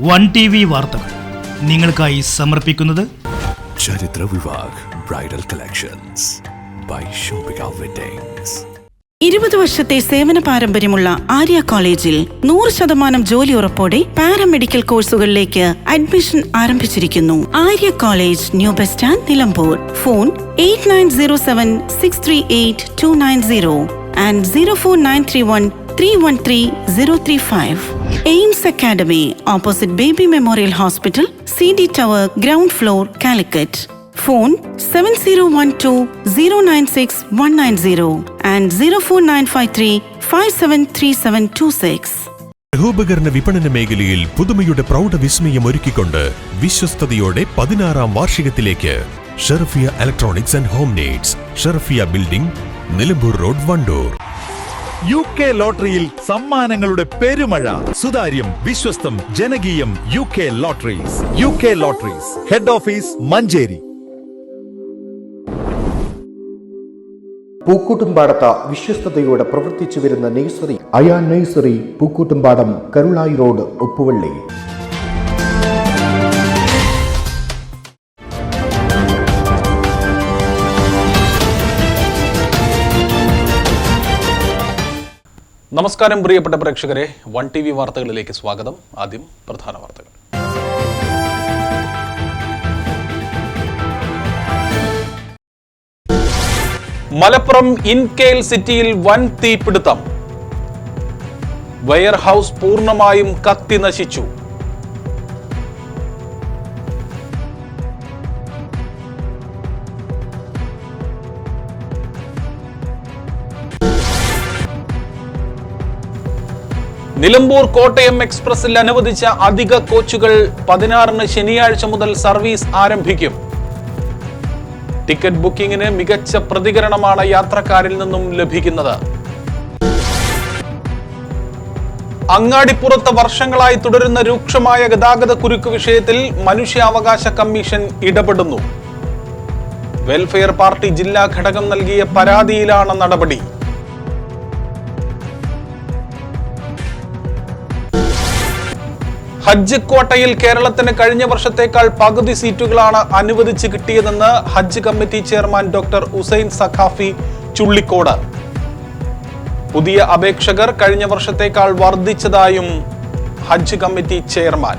One T V വാർത്തകൾ നിങ്ങൾക്കായി സമർപ്പിക്കുന്നത് Charithra Vivah bridal collections by Shopika weddings ഇരുപത് വർഷത്തെ സേവന പാരമ്പര്യമുള്ള ആര്യ കോളേജിൽ നൂറ് ശതമാനം ജോലി ഉറപ്പോടെ പാരാമെഡിക്കൽ കോഴ്സുകളിലേക്ക് അഡ്മിഷൻ ആരംഭിച്ചിരിക്കുന്നു. Arya college new bus stand Nilambur. Phone eight nine zero seven six three eight two nine zero and zero four nine three one three one three zero three five AIMS academy opposite baby memorial hospital C D tower ground floor Calicut phone seven zero one two zero nine six one nine zero and zero four nine five three five seven three seven two six ഗൃഹോപകരണ വിപണന മേഖലയിൽ പുതുമയുടെ പ്രൗഢ വിസ്മയം ഒരുക്കിക്കൊണ്ട് വിശ്വസ്തയോടെ പതിനാറാം വാർഷികത്തിലേക്ക്. Sherfiya electronics and home needs Sherfiya building Nilambur road Wandoor. U K ലോട്ടറിയിൽ സമ്മാനങ്ങളുടെ പെരുമഴ. സുതാര്യം വിശ്വസ്തം ജനകീയം U K lotteries U K lotteries head office Manjeri. പൂക്കൂട്ടുംപാടത്ത വിശ്വസ്തയോടെ പ്രവർത്തിച്ചു വരുന്ന നഴ്സറി അയാൾ നഴ്സറി പൂക്കൂട്ടുംപാടം കരുളായി റോഡ് ഉപ്പുവള്ളി. നമസ്കാരം പ്രിയപ്പെട്ട പ്രേക്ഷകരെ. വൺ ടി വി വാർത്തകളിലേക്ക് സ്വാഗതം. ആദ്യം പ്രധാന വാർത്തകൾ. മലപ്പുറം ഇൻകെയിൽ സിറ്റിയിൽ വൻ തീപിടുത്തം. വെയർ ഹൗസ് പൂർണമായും കത്തി നശിച്ചു. നിലമ്പൂർ കോട്ടയം എക്സ്പ്രസിൽ അനുവദിച്ച അധിക കോച്ചുകൾ പതിനാറിന് ശനിയാഴ്ച മുതൽ സർവീസ് ആരംഭിക്കും. ടിക്കറ്റ് ബുക്കിംഗിന് മികച്ച പ്രതികരണമാണ് യാത്രക്കാരിൽ നിന്നും ലഭിക്കുന്നത്. അങ്ങാടിപ്പുറത്ത് വർഷങ്ങളായി തുടരുന്ന രൂക്ഷമായ ഗതാഗത കുരുക്ക് വിഷയത്തിൽ മനുഷ്യാവകാശ കമ്മീഷൻ ഇടപെടുന്നു. വെൽഫെയർ പാർട്ടി ജില്ലാ ഘടകം നൽകിയ പരാതിയിലാണ് നടപടി. ഹജ്ജ് കോട്ടയിൽ കേരളത്തിന് കഴിഞ്ഞ വർഷത്തേക്കാൾ പകുതി സീറ്റുകളാണ് അനുവദിച്ച് കിട്ടിയതെന്ന് Hajj committee chairman doctor Husain Saqafi Chullikode. പുതിയ അപേക്ഷകർ കഴിഞ്ഞ വർഷത്തേക്കാൾ വർദ്ധിച്ചതായും ഹജ്ജ് കമ്മിറ്റി ചെയർമാൻ.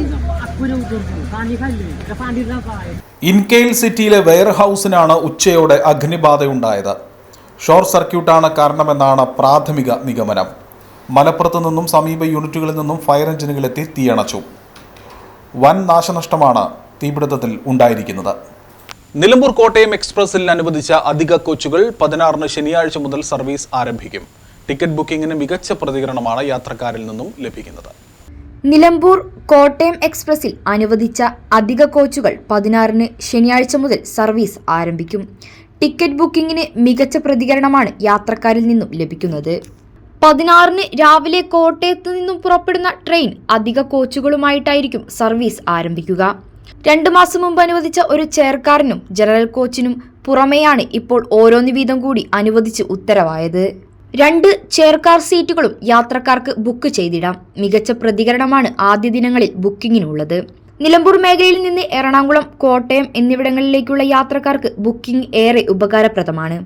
ഇൻകെയിൽ സിറ്റിയിലെ വെയർ ഹൗസിനാണ് ഉച്ചയോടെ അഗ്നിബാധയുണ്ടായത്. ഷോർട്ട് സർക്യൂട്ടാണ് കാരണമെന്നാണ് പ്രാഥമിക നിഗമനം. മലപ്പുറത്ത് നിന്നും സമീപ യൂണിറ്റുകളിൽ നിന്നും ഫയർ എഞ്ചിനുകളെത്തി തീയണച്ചു. വൻ നാശനഷ്ടമാണ് തീപിടുത്തത്തിൽ ഉണ്ടായിരിക്കുന്നത്. നിലമ്പൂർ കോട്ടയം എക്സ്പ്രസിൽ അനുവദിച്ച അധിക കോച്ചുകൾ പതിനാറിന് ശനിയാഴ്ച മുതൽ സർവീസ് ആരംഭിക്കും. ടിക്കറ്റ് ബുക്കിംഗിന് മികച്ച പ്രതികരണമാണ് യാത്രക്കാരിൽ നിന്നും ലഭിക്കുന്നത്. നിലമ്പൂർ കോട്ടയം എക്സ്പ്രസിൽ അനുവദിച്ച അധിക കോച്ചുകൾ പതിനാറിന് ശനിയാഴ്ച മുതൽ സർവീസ് ആരംഭിക്കും. ടിക്കറ്റ് ബുക്കിംഗിന് മികച്ച പ്രതികരണമാണ് യാത്രക്കാരിൽ നിന്നും ലഭിക്കുന്നത്. പതിനാറിന് രാവിലെ കോട്ടയത്ത് നിന്നും പുറപ്പെടുന്ന ട്രെയിൻ അധിക കോച്ചുകളുമായിട്ടായിരിക്കും സർവീസ് ആരംഭിക്കുക. രണ്ടു മാസം മുമ്പ് അനുവദിച്ച ഒരു ചെയർകാറിനും ജനറൽ കോച്ചിനും പുറമെയാണ് ഇപ്പോൾ ഓരോന്ന് വീതം കൂടി അനുവദിച്ച് ഉത്തരവായത്. രണ്ട് ചെയർകാർ സീറ്റുകളും യാത്രക്കാർക്ക് ബുക്ക് ചെയ്തിടാം. മികച്ച പ്രതികരണമാണ് ആദ്യ ദിനങ്ങളിൽ ബുക്കിങ്ങിനുള്ളത്. നിലമ്പൂർ മേഖലയിൽ നിന്ന് എറണാകുളം കോട്ടയം എന്നിവിടങ്ങളിലേക്കുള്ള യാത്രക്കാർക്ക് ബുക്കിംഗ് ഏറെ ഉപകാരപ്രദമാണ്.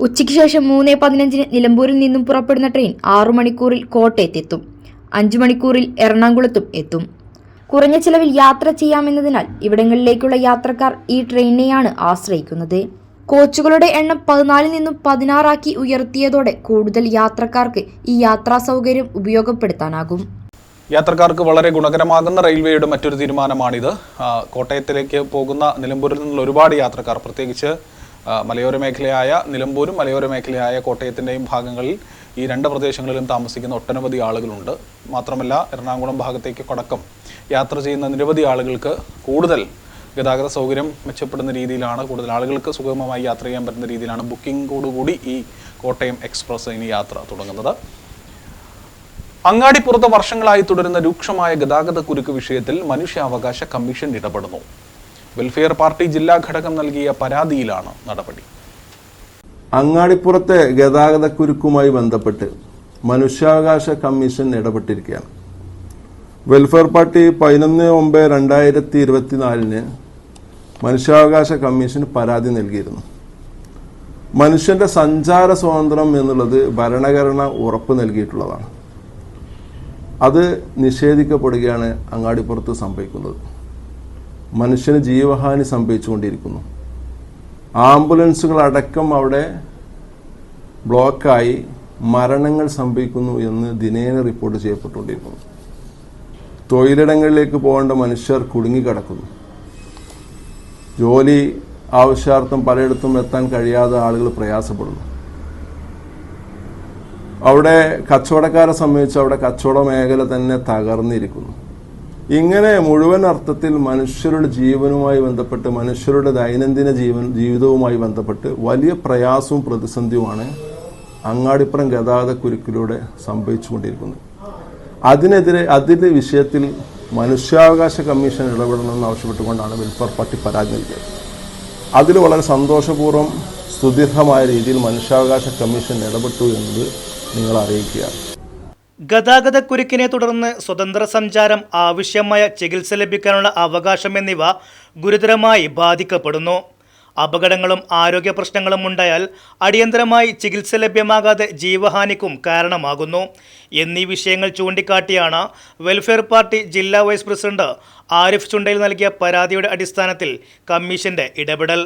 ഉച്ചയ്ക്ക് ശേഷം മൂന്ന് പതിനഞ്ചിന് നിലമ്പൂരിൽ നിന്നും പുറപ്പെടുന്ന ട്രെയിൻ ആറു മണിക്കൂറിൽ കോട്ടയത്തെത്തും. അഞ്ചു മണിക്കൂറിൽ എറണാകുളത്തും എത്തും. കുറഞ്ഞ ചിലവിൽ യാത്ര ചെയ്യാമെന്നതിനാൽ ഇവിടങ്ങളിലേക്കുള്ള യാത്രക്കാർ ഈ ട്രെയിനെയാണ് ആശ്രയിക്കുന്നത്. കോച്ചുകളുടെ എണ്ണം പതിനാലിൽ നിന്നും പതിനാറാക്കി ഉയർത്തിയതോടെ കൂടുതൽ യാത്രക്കാർക്ക് ഈ യാത്രാ സൗകര്യം ഉപയോഗപ്പെടുത്താനാകും. യാത്രക്കാർക്ക് വളരെ ഗുണകരമാകുന്ന റെയിൽവേയുടെ മറ്റൊരു തീരുമാനമാണിത്. കോട്ടയത്തിലേക്ക് പോകുന്ന നിലമ്പൂരിൽ നിന്നുള്ള ഒരുപാട് യാത്രക്കാർ പ്രത്യേകിച്ച് മലയോര മേഖലയായ നിലമ്പൂരും മലയോര മേഖലയായ കോട്ടയത്തിന്റെയും ഭാഗങ്ങളിൽ ഈ രണ്ട് പ്രദേശങ്ങളിലും താമസിക്കുന്ന ഒട്ടനവധി ആളുകളുണ്ട്. മാത്രമല്ല എറണാകുളം ഭാഗത്തേക്ക് കടക്കം യാത്ര ചെയ്യുന്ന നിരവധി ആളുകൾക്ക് കൂടുതൽ ഗതാഗത സൗകര്യം മെച്ചപ്പെടുന്ന രീതിയിലാണ് കൂടുതൽ ആളുകൾക്ക് സുഗമമായി യാത്ര ചെയ്യാൻ പറ്റുന്ന രീതിയിലാണ് ബുക്കിംഗ് ബുക്കിംഗോടുകൂടി ഈ കോട്ടയം എക്സ്പ്രസ് ഇനി യാത്ര തുടങ്ങുന്നത്. അങ്ങാടിപ്പുറത്ത് വർഷങ്ങളായി തുടരുന്ന രൂക്ഷമായ ഗതാഗത കുരുക്ക് വിഷയത്തിൽ മനുഷ്യാവകാശ കമ്മീഷൻ ഇടപെടുന്നു. വെൽഫെയർ പാർട്ടി ജില്ലാ ഘടകം നൽകിയ പരാതിയിലാണ് നടപടി. അങ്ങാടിപ്പുറത്തെ ഗതാഗത കുരുക്കുമായി ബന്ധപ്പെട്ട് മനുഷ്യാവകാശ കമ്മീഷൻ ഇടപെട്ടിരിക്കുകയാണ്. വെൽഫെയർ പാർട്ടി പതിനൊന്ന് ഒമ്പത് രണ്ടായിരത്തി ഇരുപത്തിനാലിന് മനുഷ്യാവകാശ കമ്മീഷന് പരാതി നൽകിയിരുന്നു. മനുഷ്യന്റെ സഞ്ചാര സ്വാതന്ത്ര്യം എന്നുള്ളത് ഭരണഘടന ഉറപ്പ് നൽകിയിട്ടുള്ളതാണ്. അത് നിഷേധിക്കപ്പെടുകയാണ് അങ്ങാടിപ്പുറത്ത് സംഭവിക്കുന്നത്. മനുഷ്യന് ജീവഹാനി സംഭവിച്ചുകൊണ്ടിരിക്കുന്നു. ആംബുലൻസുകൾ അടക്കം അവിടെ ബ്ലോക്കായി മരണങ്ങൾ സംഭവിക്കുന്നു എന്ന് ദിനേന റിപ്പോർട്ട് ചെയ്യപ്പെട്ടുകൊണ്ടിരിക്കുന്നു. തൊഴിലിടങ്ങളിലേക്ക് പോകേണ്ട മനുഷ്യർ കുടുങ്ങിക്കിടക്കുന്നു. ജോലി ആവശ്യാർത്ഥം പലയിടത്തും എത്താൻ കഴിയാതെ ആളുകൾ പ്രയാസപ്പെടുന്നു. അവിടെ കച്ചവടക്കാരെ സംബന്ധിച്ച് അവിടെ കച്ചവട മേഖല തന്നെ തകർന്നിരിക്കുന്നു. ഇങ്ങനെ മുഴുവൻ അർത്ഥത്തിൽ മനുഷ്യരുടെ ജീവനുമായി ബന്ധപ്പെട്ട് മനുഷ്യരുടെ ദൈനംദിന ജീവൻ ജീവിതവുമായി ബന്ധപ്പെട്ട് വലിയ പ്രയാസവും പ്രതിസന്ധിയുമാണ് അങ്ങാടിപ്പുറം ഗതാഗത കുരുക്കിലൂടെ സംഭവിച്ചുകൊണ്ടിരിക്കുന്നത്. അതിനെതിരെ അതിന്റെ വിഷയത്തിൽ മനുഷ്യാവകാശ കമ്മീഷൻ ഇടപെടണമെന്ന് ആവശ്യപ്പെട്ടുകൊണ്ടാണ് വെൽഫെയർ പാർട്ടി പരാതി നൽകിയത് അതിൽ വളരെ സന്തോഷപൂർവം സ്തുതിർഹമായ രീതിയിൽ മനുഷ്യാവകാശ കമ്മീഷൻ ഇടപെട്ടു എന്നത് നിങ്ങൾ അറിയിക്കുകയാണ്. ഗതാഗതക്കുരുക്കിനെ തുടർന്ന് സ്വതന്ത്ര സഞ്ചാരം ആവശ്യമായ ചികിത്സ ലഭിക്കാനുള്ള അവകാശം എന്നിവ ഗുരുതരമായി ബാധിക്കപ്പെടുന്നു. അപകടങ്ങളും ആരോഗ്യ പ്രശ്നങ്ങളും ഉണ്ടായാൽ അടിയന്തരമായി ചികിത്സ ലഭ്യമാകാതെ ജീവഹാനിക്കും കാരണമാകുന്നു. എന്നീ വിഷയങ്ങൾ ചൂണ്ടിക്കാട്ടിയാണ് വെൽഫെയർ പാർട്ടി ജില്ലാ വൈസ് പ്രസിഡന്റ് ആരിഫ് ചുണ്ടയിൽ നൽകിയ പരാതിയുടെ അടിസ്ഥാനത്തിൽ കമ്മീഷന്റെ ഇടപെടൽ.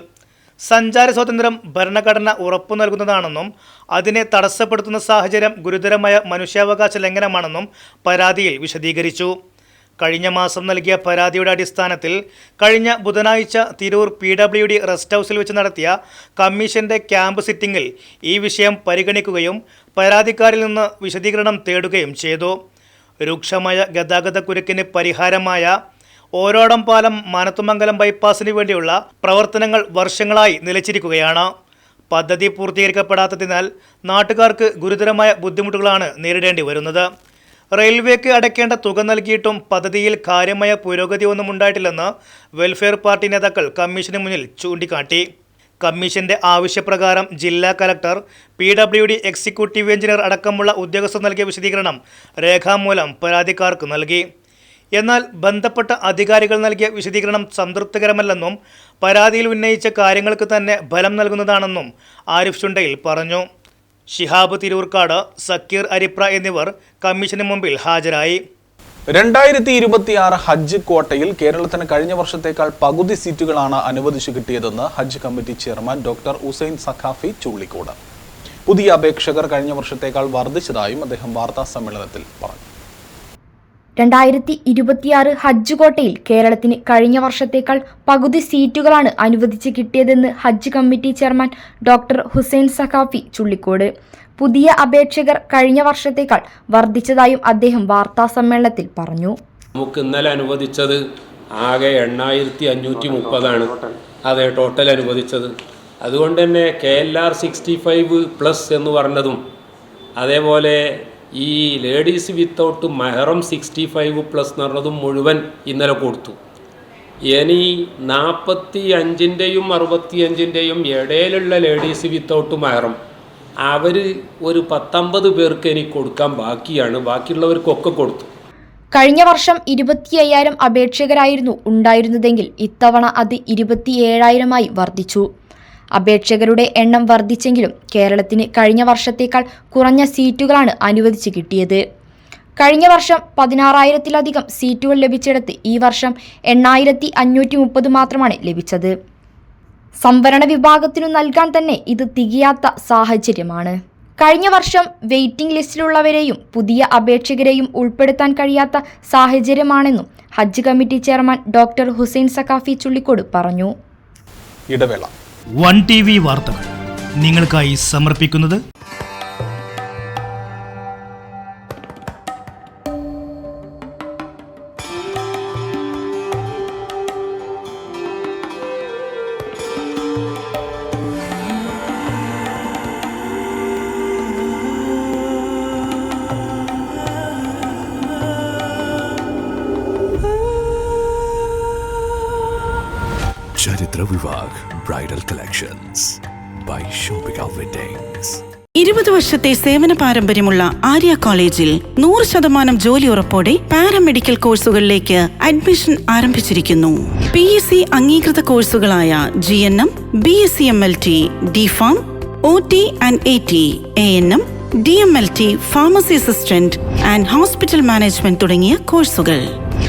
സഞ്ചാര സ്വാതന്ത്ര്യം ഭരണഘടന ഉറപ്പു നൽകുന്നതാണെന്നും അതിനെ തടസ്സപ്പെടുത്തുന്ന സാഹചര്യം ഗുരുതരമായ മനുഷ്യാവകാശ ലംഘനമാണെന്നും പരാതിയിൽ വിശദീകരിച്ചു. കഴിഞ്ഞ മാസം നൽകിയ പരാതിയുടെ അടിസ്ഥാനത്തിൽ കഴിഞ്ഞ ബുധനാഴ്ച Tirur P W D rest ഹൗസിൽ വെച്ച് നടത്തിയ കമ്മീഷന്റെ ക്യാമ്പ് സിറ്റിംഗിൽ ഈ വിഷയം പരിഗണിക്കുകയും പരാതിക്കാരിൽ നിന്ന് വിശദീകരണം തേടുകയും ചെയ്തു. രൂക്ഷമായ ഗതാഗത കുരുക്കിന് പരിഹാരമായ ഓരോടം പാലം മാനത്തുമംഗലം ബൈപ്പാസിന് വേണ്ടിയുള്ള പ്രവർത്തനങ്ങൾ വർഷങ്ങളായി നിലച്ചിരിക്കുകയാണ്. പദ്ധതി പൂർത്തീകരിക്കപ്പെടാത്തതിനാൽ നാട്ടുകാർക്ക് ഗുരുതരമായ ബുദ്ധിമുട്ടുകളാണ് നേരിടേണ്ടി വരുന്നത്. റെയിൽവേക്ക് അടയ്ക്കേണ്ട തുക നൽകിയിട്ടും പദ്ധതിയിൽ കാര്യമായ പുരോഗതി ഒന്നും ഉണ്ടായിട്ടില്ലെന്ന് വെൽഫെയർ പാർട്ടി നേതാക്കൾ കമ്മീഷന് മുന്നിൽ ചൂണ്ടിക്കാട്ടി. കമ്മീഷന്റെ ആവശ്യപ്രകാരം ജില്ലാ collector P W D executive engineer അടക്കമുള്ള ഉദ്യോഗസ്ഥർ നൽകിയ വിശദീകരണം രേഖാമൂലം പരാതിക്കാർക്ക് നൽകി. എന്നാൽ ബന്ധപ്പെട്ട അധികാരികൾ നൽകിയ വിശദീകരണം സംതൃപ്തികരമല്ലെന്നും പരാതിയിൽ ഉന്നയിച്ച കാര്യങ്ങൾക്ക് തന്നെ ഫലം നൽകുന്നതാണെന്നും ആരിഫ് ചുണ്ടയിൽ പറഞ്ഞു. ഷിഹാബ് തിരൂർക്കാട് സക്കീർ അരിപ്ര എന്നിവർ കമ്മീഷന് മുമ്പിൽ ഹാജരായി. രണ്ടായിരത്തി ഇരുപത്തിയാറ് ഹജ്ജ് കോട്ടയിൽ കേരളത്തിന് കഴിഞ്ഞ വർഷത്തേക്കാൾ പകുതി സീറ്റുകളാണ് അനുവദിച്ചു കിട്ടിയതെന്ന് ഹജ്ജ് committee chairman doctor Usain Sakhafi Chullikode. പുതിയ അപേക്ഷകർ കഴിഞ്ഞ വർഷത്തേക്കാൾ വർദ്ധിച്ചതായും അദ്ദേഹം വാർത്താ സമ്മേളനത്തിൽ പറഞ്ഞു. രണ്ടായിരത്തി ഇരുപത്തിയാറ് ഹജ്ജ് കോട്ടയിൽ കേരളത്തിന് കഴിഞ്ഞ വർഷത്തേക്കാൾ പകുതി സീറ്റുകളാണ് അനുവദിച്ച് കിട്ടിയതെന്ന് ഹജ്ജ് committee chairman doctor Hussain Sakhafi Chullikode. പുതിയ അപേക്ഷകർ കഴിഞ്ഞ വർഷത്തേക്കാൾ വർദ്ധിച്ചതായും അദ്ദേഹം വാർത്താ സമ്മേളനത്തിൽ പറഞ്ഞു. നമുക്ക് ഇന്നലെ അനുവദിച്ചത് ആകെ എണ്ണായിരത്തി അഞ്ഞൂറ്റി മുപ്പതാണ് അതെ ടോട്ടൽ അനുവദിച്ചത്. അതുകൊണ്ട് തന്നെ K L R sixty five plus എന്ന് പറഞ്ഞതും അതേപോലെ ഈ ലേഡീസ് വിത്തൗട്ട് മെഹറം സിക്സ്റ്റി ഫൈവ് പ്ലസ് എന്ന് പറഞ്ഞതും മുഴുവൻ ഇന്നലെ കൊടുത്തു. ഇനി നാൽപ്പത്തി അഞ്ചിന്റെയും അറുപത്തി അഞ്ചിന്റെയും ഇടയിലുള്ള ലേഡീസ് വിത്തൗട്ട് മെഹറം അവർ ഒരു പത്തൊമ്പത് പേർക്ക് എനിക്ക് കൊടുക്കാൻ ബാക്കിയാണ് ബാക്കിയുള്ളവർക്കൊക്കെ കൊടുത്തു. കഴിഞ്ഞ വർഷം ഇരുപത്തി അയ്യായിരം അപേക്ഷകരായിരുന്നു ഉണ്ടായിരുന്നതെങ്കിൽ ഇത്തവണ അത് ഇരുപത്തി ഏഴായിരമായി വർദ്ധിച്ചു. അപേക്ഷകരുടെ എണ്ണം വർദ്ധിച്ചെങ്കിലും കേരളത്തിന് കഴിഞ്ഞ വർഷത്തേക്കാൾ കുറഞ്ഞ സീറ്റുകളാണ് അനുവദിച്ചു കിട്ടിയത്. കഴിഞ്ഞ വർഷം പതിനാറായിരത്തിലധികം സീറ്റുകൾ ലഭിച്ചിടത്ത് ഈ വർഷം എണ്ണായിരത്തി അഞ്ഞൂറ്റി മുപ്പത് മാത്രമാണ് ലഭിച്ചത്. സംവരണ വിഭാഗത്തിനു നൽകാൻ തന്നെ ഇത് തികയാത്ത സാഹചര്യമാണ്. കഴിഞ്ഞ വർഷം വെയിറ്റിംഗ് ലിസ്റ്റിലുള്ളവരെയും പുതിയ അപേക്ഷകരെയും ഉൾപ്പെടുത്താൻ കഴിയാത്ത സാഹചര്യമാണെന്നും ഹജ്ജ് committee chairman doctor Hussain Sakkafi Chullikode പറഞ്ഞു. ഇടവേള. വൺ ടി വി വാർത്തകൾ നിങ്ങൾക്കായി സമർപ്പിക്കുന്നത് ചരിത്ര Vivag Bridal Collections by ഷോപിക. ഇരുപത് വർഷത്തെ സേവന പാരമ്പര്യമുള്ള ആര്യ കോളേജിൽ നൂറ് ശതമാനം ജോലി ഉറപ്പോടെ പാരാമെഡിക്കൽ കോഴ്സുകളിലേക്ക് അഡ്മിഷൻ ആരംഭിച്ചിരിക്കുന്നു പി എസ് സി അംഗീകൃത കോഴ്സുകളായ G N M B S C M L T D pharm O T and A T A N M D M L T pharmacy assistant and hospital management തുടങ്ങിയ കോഴ്സുകൾ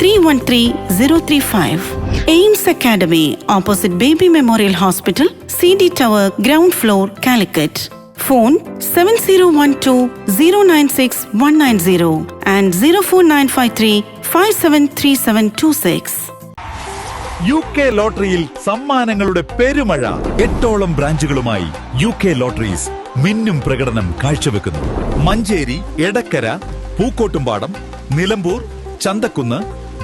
three one three zero three five Aims academy opposite Baby Memorial Hospital C D tower ground floor Calicut phone seven zero one two zero nine six one nine zero and zero four nine five three five seven three seven two six U K ലോട്ടറിയിൽ സമ്മാനങ്ങളുടെ പെരുമഴ. എട്ടോളം ബ്രാഞ്ചുകളുമായി U K lotteries മിന്നും പ്രകടനം കാഴ്ചവെക്കുന്നു. മഞ്ചേരി എടക്കര പൂക്കോട്ടുംപാടം നിലമ്പൂർ ചന്തക്കുന്ന്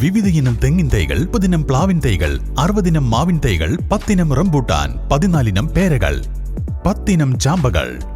വിവിധ ഇനം തെങ്ങിൻ തൈകൾ മുപ്പതിനം പ്ലാവിൻ തൈകൾ അറുപതിനം മാവിൻ തൈകൾ പത്തിനം റംബൂട്ടാൻ പതിനാലിനം പേരകൾ പത്തിനം ചാമ്പകൾ.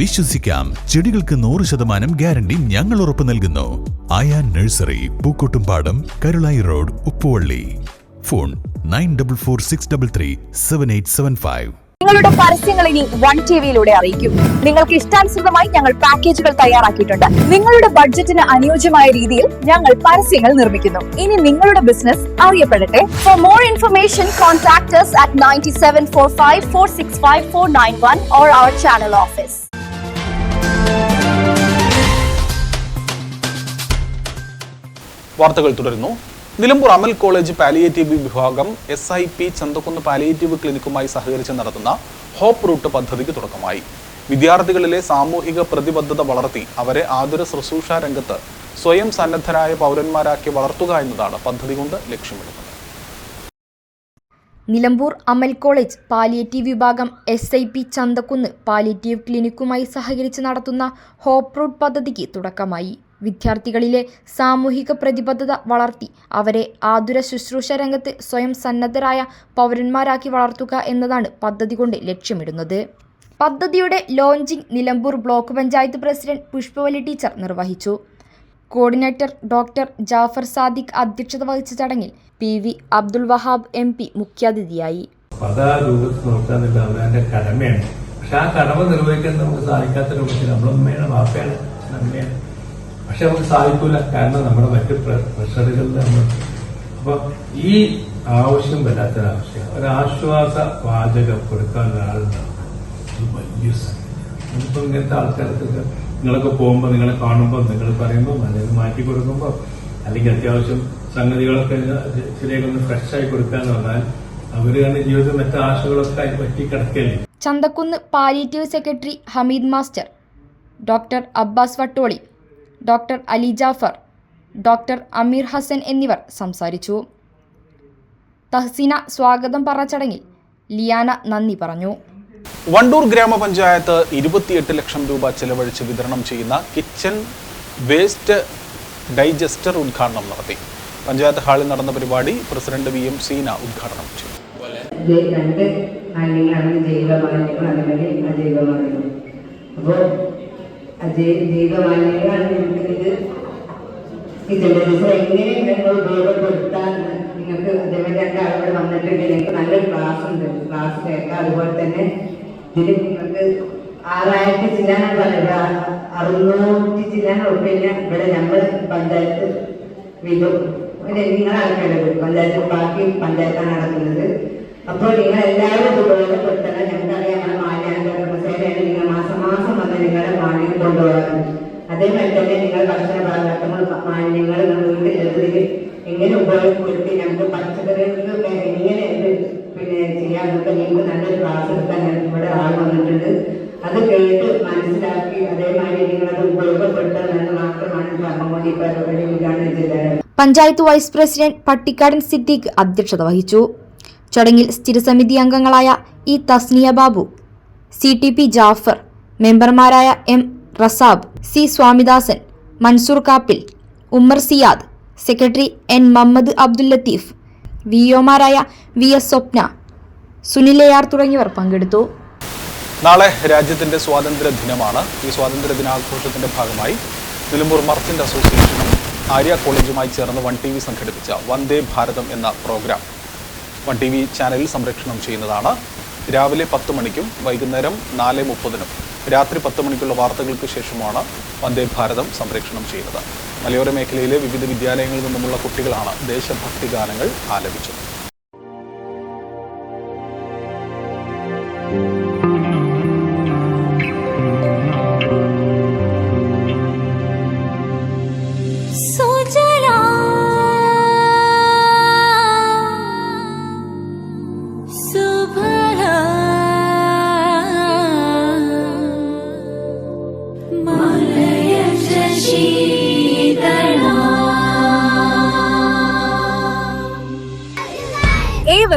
വിശ്വസിക്കാം. ചെടികൾക്ക് നൂറ് ശതമാനം ഗ്യാരണ്ടി ഞങ്ങൾ ഉറപ്പു നൽകുന്നു. Aaya nursery Pookkottumpadam Karulai road Uppuvally. Phone nine double four six double three seven eight seven five. നിങ്ങളുടെ പരസ്യങ്ങൾ ഇനി വൺ ടി വിയിലൂടെ അറിയിക്കും. നിങ്ങൾക്ക് ഇഷ്ടാനുസൃതമായി ഞങ്ങൾ പാക്കേജുകൾ തയ്യാറാക്കിയിട്ടുണ്ട്. നിങ്ങളുടെ ബഡ്ജറ്റിന് അനുയോജ്യമായ രീതിയിൽ ഞങ്ങൾ പരസ്യങ്ങൾ നിർമ്മിക്കുന്നു. ഇനി നിങ്ങളുടെ business അറിയപ്പെടട്ടെ. For more information contact at ninety seven four five four six five four nine one or our channel office വാർത്തകൾ തുടരുന്നു. നിലമ്പൂർ അമൽ കോളേജ് പാലിയേറ്റീവ് വിഭാഗം S I P Chanthakkunnu palliative ക്ലിനിക്കുമായി സഹകരിച്ച് നടത്തുന്ന ഹോപ്പ് റൂട്ട് പദ്ധതിക്ക് തുടക്കമായി. വിദ്യാർത്ഥികളിലെ സാമൂഹിക പ്രതിബദ്ധത വളർത്തി അവരെ ആതുര ശുശ്രൂഷ രംഗത്ത് സ്വയം സന്നദ്ധരായ പൗരന്മാരാക്കി വളർത്തുക എന്നതാണ് പദ്ധതി കൊണ്ട് ലക്ഷ്യമിടുന്നത്. നിലമ്പൂർ അമൽ കോളേജ് പാലിയേറ്റീവ് വിഭാഗം S I P Chanthakkunnu palliative ക്ലിനിക്കുമായി സഹകരിച്ച് നടത്തുന്ന ഹോപ്പ് റൂട്ട് പദ്ധതിക്ക് തുടക്കമായി. വിദ്യാർത്ഥികളിലെ സാമൂഹിക പ്രതിബദ്ധത വളർത്തി അവരെ ആതുര ശുശ്രൂഷ രംഗത്ത് സ്വയം സന്നദ്ധരായ പൗരന്മാരാക്കി വളർത്തുക എന്നതാണ് പദ്ധതി കൊണ്ട് ലക്ഷ്യമിടുന്നത്. പദ്ധതിയുടെ launching Nilambur block panchayat president Pushpavalli teacher നിർവഹിച്ചു. കോർഡിനേറ്റർ ഡോക്ടർ ജാഫർ സാദിഖ് അധ്യക്ഷത വഹിച്ച ചടങ്ങിൽ P V Abdul Wahab M P മുഖ്യാതിഥിയായി. കടമയാണ്. പക്ഷെ ആ കടമ നിർവഹിക്കാൻ നമുക്ക് സാധിക്കാത്ത രൂപത്തിൽ നമ്മളും വേണം. വാപ്പയാണ് അമ്മയാണ് പക്ഷെ നമുക്ക് സാധിക്കൂല. കാരണം നമ്മുടെ മറ്റ് പ്രഷറുകളിൽ നമ്മൾ അപ്പൊ ഈ ആവശ്യം വല്ലാത്തൊരാവശ്യം ഒരാശ്വാസ വാചകം കൊടുക്കാൻ ഒരാളുണ്ടാവും വലിയ നമുക്കിപ്പോ ഇങ്ങനത്തെ ആൾക്കാർക്കൊക്കെ നിങ്ങളൊക്കെ പോകുമ്പോൾ നിങ്ങളെ കാണുമ്പോൾ നിങ്ങൾ പറയുമ്പോൾ അല്ലെങ്കിൽ മാറ്റി കൊടുക്കുമ്പോൾ അല്ലെങ്കിൽ അത്യാവശ്യം സംഗതികളൊക്കെ ശരിയൊക്കെ ഒന്ന് ഫ്രഷ് ആയി കൊടുക്കാന്ന് പറഞ്ഞാൽ അവർ തന്നെ ജീവിതത്തിൽ മറ്റു ആശകളൊക്കെ പറ്റി കിടക്കല്ലേ? Chanthakkunnu palliative secretary Hameed master doctor Abbas Vattoli doctor Ali Jafar doctor Ameer Hasan എന്നിവർ സംസാരിച്ചു. തഹസീന സ്വാഗതം പറഞ്ഞ ചടങ്ങിൽ ലിയാന നന്ദി പറഞ്ഞു. വണ്ടൂർ ഗ്രാമപഞ്ചായത്ത് ഇരുപത്തിയെട്ട് ലക്ഷം രൂപ ചെലവഴിച്ച് വിതരണം ചെയ്യുന്ന കിച്ചൺ വേസ്റ്റ് ഡൈജസ്റ്റർ ഉദ്ഘാടനം നടത്തി. പഞ്ചായത്ത് ഹാളിൽ നടന്ന പരിപാടി പ്രസിഡന്റ് വി എം സീന ഉദ്ഘാടനം ചെയ്തു. അപ്പോൾ എങ്ങനെ നിങ്ങൾ നിങ്ങൾക്ക് വന്നിട്ടുണ്ട്. നിങ്ങൾക്ക് ക്ലാസ് ഉണ്ട്. തന്നെ നിങ്ങൾക്ക് ഇവിടെ നമ്മൾ പഞ്ചായത്ത് പഞ്ചായത്ത് ബാക്കി പഞ്ചായത്താണ് നടക്കുന്നത്. അപ്പോൾ നിങ്ങൾ എല്ലാവരും ഉപയോഗപ്പെടുത്തണം. ഞങ്ങൾക്കറിയാം മാലിന്യ സേവയാണ് നിങ്ങൾ മാസം മാസം അത് നിങ്ങളുടെ മാലിന്യം കൊണ്ടുപോകാറുണ്ട്. അതേമാതിരി തന്നെ നിങ്ങൾ ഭക്ഷണ പദാർത്ഥങ്ങൾ മാലിന്യങ്ങൾ നിങ്ങൾ വീട്ടിലെടുത്തതിൽ എങ്ങനെ ഉപയോഗപ്പെടുത്തി ഞങ്ങൾക്ക് പച്ചക്കറികൾക്ക് എങ്ങനെ പിന്നെ ചെയ്യാൻ നിങ്ങൾക്ക് നല്ലൊരു ക്ലാസ് എടുക്കാൻ ഇവിടെ ആൾ വന്നിട്ടുണ്ട്. അത് കേട്ട് മനസ്സിലാക്കി അതേമാതിരി നിങ്ങളത് ഉപയോഗപ്പെടുത്തണമെന്ന് മാത്രമാണ് പറഞ്ഞുകൊണ്ട് ഈ പരിപാടി ഉദ്ഘാടനം ചെയ്തത്. പഞ്ചായത്ത് വൈസ് പ്രസിഡന്റ് പട്ടിക്കാടൻ സിദ്ദീഖ് അധ്യക്ഷത വഹിച്ചു. ചടങ്ങിൽ സ്ഥിരസമിതി അംഗങ്ങളായ E Thasniya Babu C T P Jafar മെമ്പർമാരായ M Razab C Swamidasan Mansoor Kappil Ummer Siyad secretary N Muhammad Abdul Latheef V ഒമാരായ V S Swapna സുനിലയാർ തുടങ്ങിയവർ പങ്കെടുത്തു. നാളെ രാജ്യത്തിന്റെ സ്വാതന്ത്ര്യ ദിനമാണ്. ഈ സ്വാതന്ത്ര്യ ദിനാഘോഷത്തിന്റെ ഭാഗമായി നിലമ്പൂർ മർച്ചന്റ് അസോസിയേഷനും ആര്യ കോളേജുമായി ചേർന്ന് വൺ ടി വി സംഘടിപ്പിച്ച വന്ദേ ഭാരതം എന്ന പ്രോഗ്രാം വൺ ടി വി ചാനലിൽ സംരക്ഷണം ചെയ്യുന്നതാണ്. രാവിലെ പത്ത് മണിക്കും വൈകുന്നേരം നാല് മുപ്പതിനും. രാത്രി പത്ത് മണിക്കുള്ള വാർത്തകൾക്ക് ശേഷമാണ് വന്ദേ ഭാരതം സംപ്രേഷണം ചെയ്യുന്നത്. മലയോര മേഖലയിലെ വിവിധ വിദ്യാലയങ്ങളിൽ നിന്നുമുള്ള കുട്ടികളാണ് ദേശഭക്തി ഗാനങ്ങൾ ആലപിച്ചത്.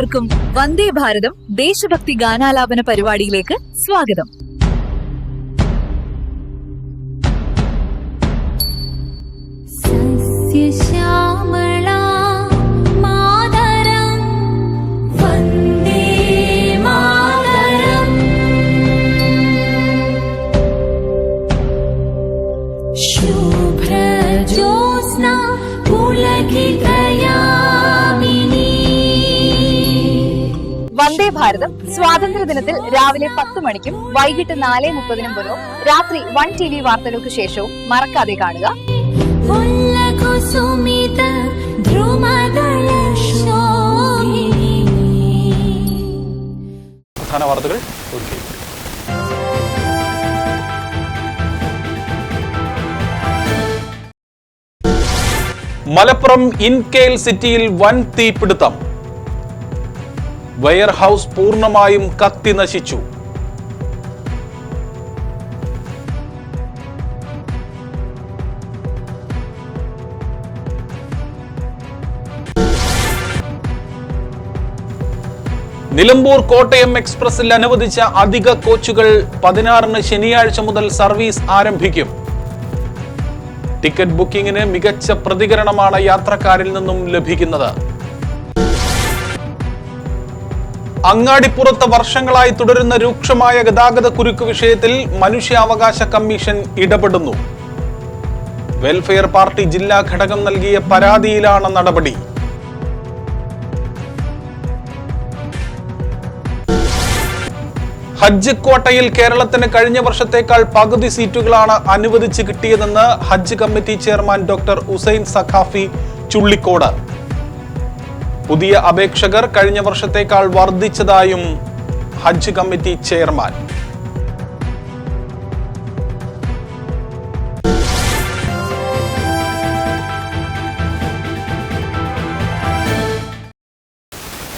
ഏവർക്കും വന്ദേ ഭാരതം ദേശഭക്തി ഗാനാലാപന പരിപാടിയിലേക്ക് സ്വാഗതം. സസ്യശ്യാമളാ വന്ദേ ഭാരതം സ്വാതന്ത്ര്യ ദിനത്തിൽ രാവിലെ പത്ത് മണിക്കും വൈകിട്ട് നാല് മുപ്പതിനും പുറവും രാത്രി വൺ ടി വി വാർത്തകൾക്ക് ശേഷവും മറക്കാതെ കാണുക. വാർത്തകൾ. മലപ്പുറം ഇൻകെയിൽ സിറ്റിയിൽ വൻ തീപിടുത്തം. വെയർ ഹൗസ് പൂർണമായും കത്തി നശിച്ചു. നിലമ്പൂർ കോട്ടയം എക്സ്പ്രസിൽ അനുവദിച്ച അധിക കോച്ചുകൾ പതിനാറിന് ശനിയാഴ്ച മുതൽ സർവീസ് ആരംഭിക്കും. ടിക്കറ്റ് ബുക്കിംഗിന് മികച്ച പ്രതികരണമാണ് യാത്രക്കാരിൽ നിന്നും ലഭിക്കുന്നത്. അങ്ങാടിപ്പുറത്ത് വർഷങ്ങളായി തുടരുന്ന രൂക്ഷമായ ഗതാഗത കുരുക്ക് വിഷയത്തിൽ മനുഷ്യാവകാശ കമ്മീഷൻ ഇടപെടുന്നു. വെൽഫെയർ പാർട്ടി ജില്ലാ ഘടകം നൽകിയ പരാതിയിലാണ് നടപടി. ഹജ്ജ് കോട്ടയിൽ കേരളത്തിന് കഴിഞ്ഞ വർഷത്തേക്കാൾ പകുതി സീറ്റുകളാണ് അനുവദിച്ച് കിട്ടിയതെന്ന് ഹജ്ജ് committee chairman doctor Usain Sakhafi Chullikode. പുതിയ അപേക്ഷകർ കഴിഞ്ഞ വർഷത്തേക്കാൾ വർദ്ധിച്ചതായും ഹജ്ജ് കമ്മിറ്റി ചെയർമാൻ.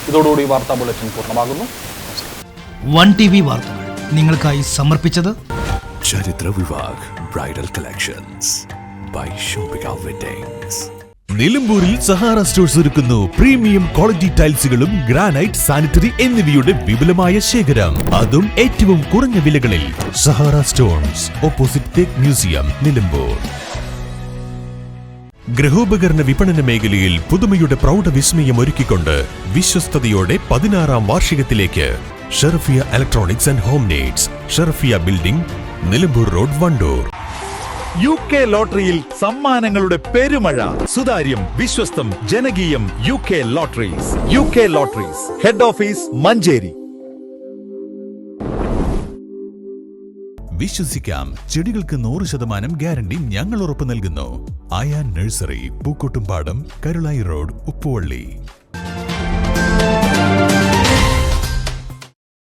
ഇതോടുകൂടി വാർത്താ ബുള്ളറ്റിൻ പൂർണമാകുന്നു. വൺ ടി വി വാർത്തകൾ നിങ്ങൾക്കായി സമർപ്പിച്ചത് ചരിത്ര Vivah bridal collections by Shoppika weddings നിലമ്പൂരിൽ സഹാറ സ്റ്റോഴ്സ് ഒരുക്കുന്നു. പ്രീമിയം ക്വാളിറ്റി ടൈൽസുകളും ഗ്രാനൈറ്റ് സാനിറ്ററി എന്നിവയുടെ വിപുലമായ ശേഖരം. അതും ഏറ്റവും കുറഞ്ഞ വിലകളിൽ. സഹാറ സ്റ്റോൺസ് ഓപ്പോസിറ്റ് തേക്ക് മ്യൂസിയം നിലമ്പൂർ. ഗൃഹോപകരണ വിപണന മേഖലയിൽ പുതുമയുടെ പ്രൗഢവിസ്മയം ഒരുക്കിക്കൊണ്ട് വിശ്വസ്തയോടെ പതിനാറാം വാർഷികത്തിലേക്ക്. Sherfiya electronics and home needs Sherfiya building Nilambur road Wandoor. U K ലോട്ടറിയിൽ സമ്മാനങ്ങളുടെ പെരുമഴ. സുതാര്യം വിശ്വസ്തം ജനകീയം U K lotteries. U K lotteries. Head office Manjeri. വിശ്വസിക്കാം. ചെടികൾക്ക് നൂറ് ശതമാനം ഗ്യാരണ്ടി ഞങ്ങൾ ഉറപ്പു നൽകുന്നു. Ayan nursery Pookkottumpadam Karulai road Uppuvally.